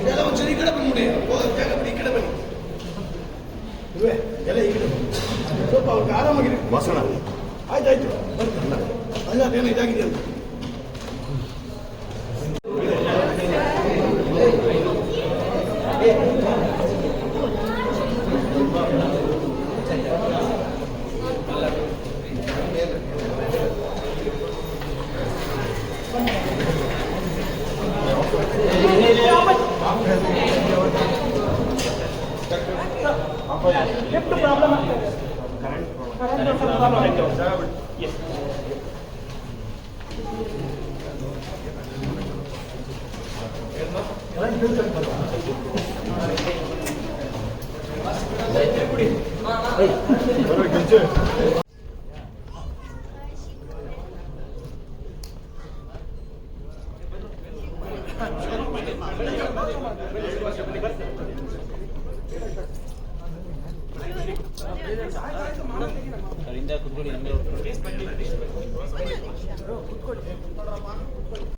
இதெல்லாம் கொஞ்சம் இக்கட பண்ண முடியும். போகிறதுக்காக இக்கட பண்ணி. எல்லாம் இக்கட ಸ್ವಲ್ಪ ಅವ್ರಿಗೆ ಆರಾಮಾಗಿದೆ ವಾಸಣ ಆಯ್ತು ಆಯ್ತು ಅಲ್ಲ ಅದೇನೋ ಇದಾಗಿದೆ Thank you. ಲಿಫ್ಟ್ ಪ್ರಾಬ್ಲಮ್ ಆಗ್ತಾ ಇದೆ current problem S bill Gracias. Sir ಹಿಂದೆ ಕುತ್ಕೊಳ್ಳಿ.